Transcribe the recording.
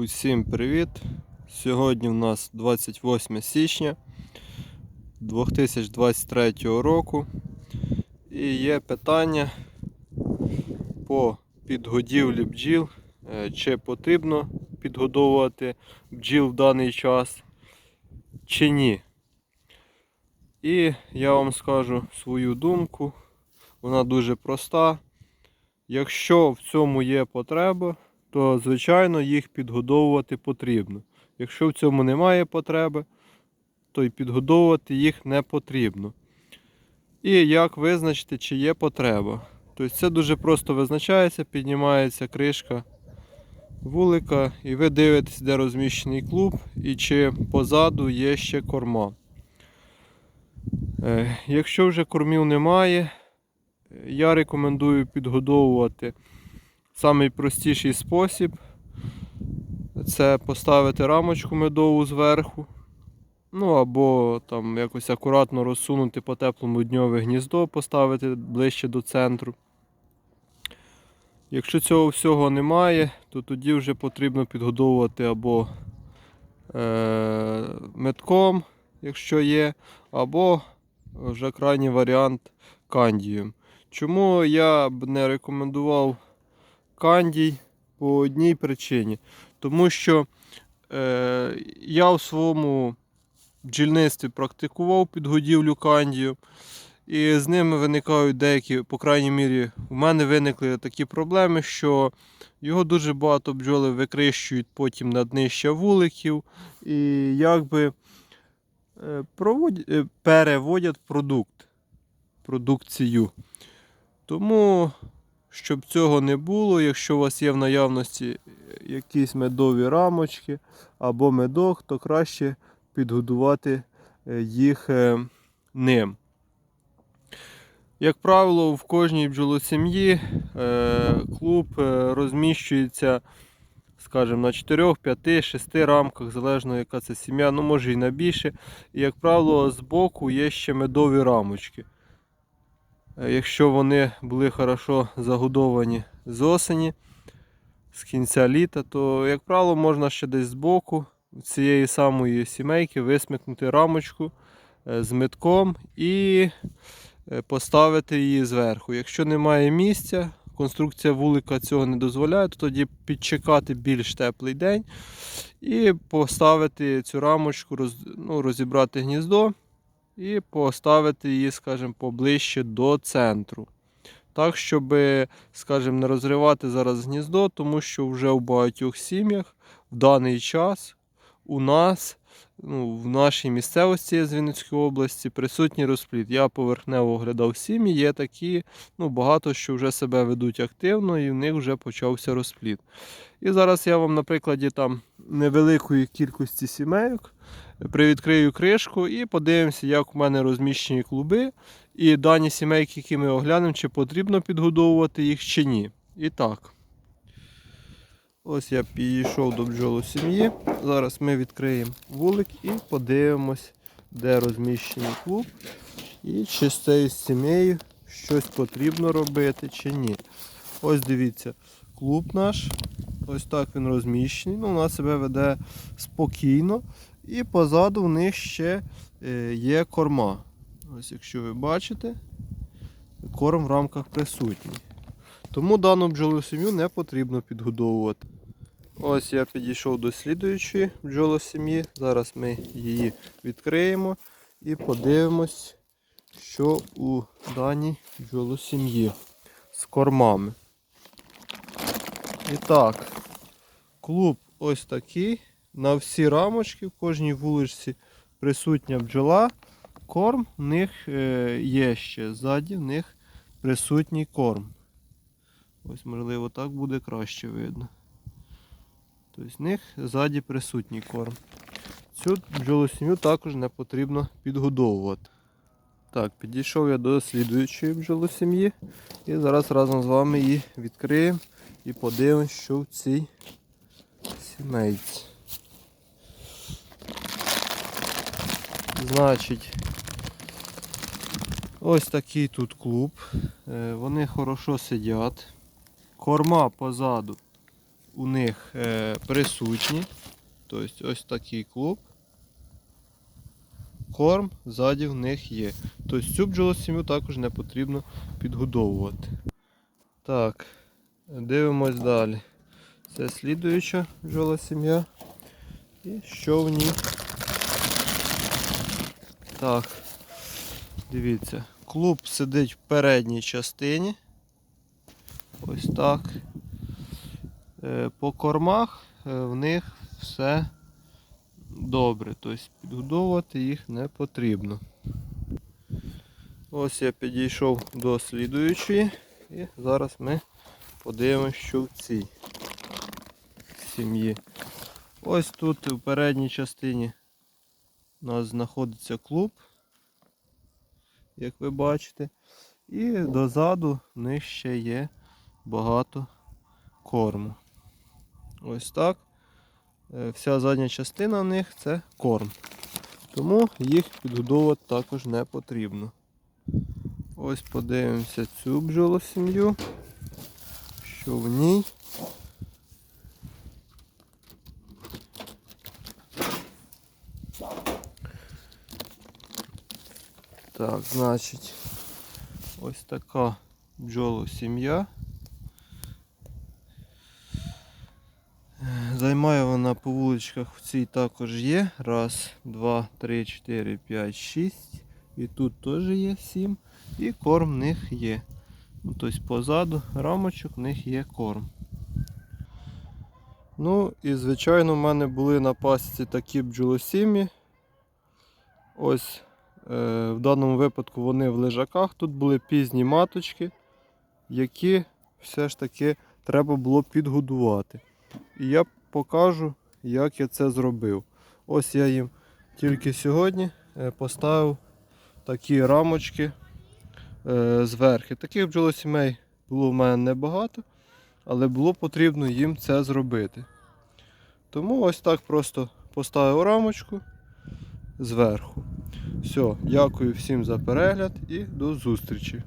Усім привіт! Сьогодні у нас 28 січня 2023 року. І є питання по підгодівлі бджіл, Е, чи потрібно підгодовувати бджіл в даний час, чи ні. І я вам скажу свою думку. Вона дуже проста. Якщо в цьому є потреба, то звичайно їх підгодовувати потрібно. Якщо в цьому немає потреби, то й підгодовувати їх не потрібно. І як визначити, чи є потреба. Тобто це дуже просто визначається, піднімається кришка вулика, і ви дивитесь, де розміщений клуб, і чи позаду є ще корма. Е, Якщо вже кормів немає, я рекомендую підгодовувати самий простіший спосіб. Це поставити рамочку медову зверху. Ну або там якось акуратно розсунути по теплому дньове гніздо, поставити ближче до центру. Якщо цього всього немає, то тоді вже потрібно підгодовувати або е- метком, якщо є, або вже крайній варіант кандієм. Чому я б не рекомендував кандій по одній причині? Тому що е, я в своєму бджільництві практикував підгодівлю кандію, і з ними виникають деякі, по крайній мірі, у мене виникли такі проблеми, що його дуже багато бджоли викрищують потім на днище вуликів і якби е, проводять, е, переводять продукт, продукцію. Тому, щоб цього не було, якщо у вас є в наявності якісь медові рамочки або медок, то краще підгодувати е, їх е, ним. Як правило, в кожній бджолосім'ї е, клуб е, розміщується, скажімо, на 4, 5, 6 рамках, залежно яка це сім'я, ну може і на більше. І, як правило, збоку є ще медові рамочки. Е, Якщо вони були хорошо загодовані з осені, з кінця літа, то, як правило, можна ще десь збоку цієї самої сімейки висмикнути рамочку е, з метком і е, поставити її зверху. Якщо немає місця, конструкція вулика цього не дозволяє, то тоді підчекати більш теплий день і поставити цю рамочку, роз, ну, розібрати гніздо і поставити її, скажімо, поближче до центру. Так, щоб, скажімо, не розривати зараз гніздо, тому що вже у багатьох сім'ях в даний час у нас, ну, в нашій місцевості з Вінницької області, присутній розплід. Я поверхнево оглядав сім'ї, є такі, ну, багато що вже себе ведуть активно і в них вже почався розплід. І зараз я вам на прикладі там невеликої кількості сімейок привідкрию кришку і подивимося, як у мене розміщені клуби. І дані сімейки, які ми оглянемо, чи потрібно підгодовувати їх чи ні. І так. Ось я підійшов до бджолу сім'ї. Зараз ми відкриємо вулик і подивимось, де розміщений клуб. І чи з цією сім'єю щось потрібно робити чи ні. Ось дивіться, клуб наш. Ось так він розміщений. Ну, Вона себе веде спокійно. І позаду в них ще е, є корма. Ось якщо ви бачите, корм в рамках присутній. Тому дану бджолу сім'ю не потрібно підгодовувати. Ось я підійшов до слідуючої бджолосім'ї. Зараз ми її відкриємо і подивимось, що у даній бджолосім'ї з кормами. І так, клуб ось такий. На всі рамочки, в кожній вуличці присутня бджола. Корм в них е, є ще. Ззаді в них присутній корм. Ось, можливо, так буде краще видно. Тобто в них ззаді присутній корм. Цю бджолосім'ю також не потрібно підгодовувати. Так, підійшов я до слідуючої бджолосім'ї. І зараз разом з вами її відкриємо і подивимось, що в цій сімейці. Значить, ось такий тут клуб. Е, Вони хорошо сидять. Корма позаду у них е, присутні. Тобто ось такий клуб. Корм ззаді в них є. Тобто цю бджолосім'ю також не потрібно підгодовувати. Так, дивимось далі. Це слідуюча бджолосім'я. І що в ній? Так, дивіться, клуб сидить в передній частині. Ось так. Е, По кормах е, в них все добре, тобто підгодовувати їх не потрібно. Ось я підійшов до слідуючої і зараз ми подивимося, що в цій сім'ї. Ось тут у передній частині у нас знаходиться клуб, як ви бачите. І дозаду в них ще є багато корму. Ось так. Е, Вся задня частина в них це корм. Тому їх підгодовувати також не потрібно. Ось подивимося цю бджолосім'ю, що в ній. Так, значить, ось така бджолосім'я. Займає вона по вуличках в цій також є. Раз, два, три, чотири, п'ять, шість. І тут теж є сім. І корм в них є. Тобто позаду рамочок в них є корм. Ну і звичайно в мене були на пасіці такі бджолосім'ї. Ось е, в даному випадку вони в лежаках. Тут були пізні маточки, які все ж таки треба було підгодувати. І я покажу, як я це зробив. Ось я їм тільки сьогодні е, поставив такі рамочки е, зверху. Таких бджолосімей було в мене небагато, але було потрібно їм це зробити. Тому ось так просто поставив рамочку зверху. Все, дякую всім за перегляд і до зустрічі.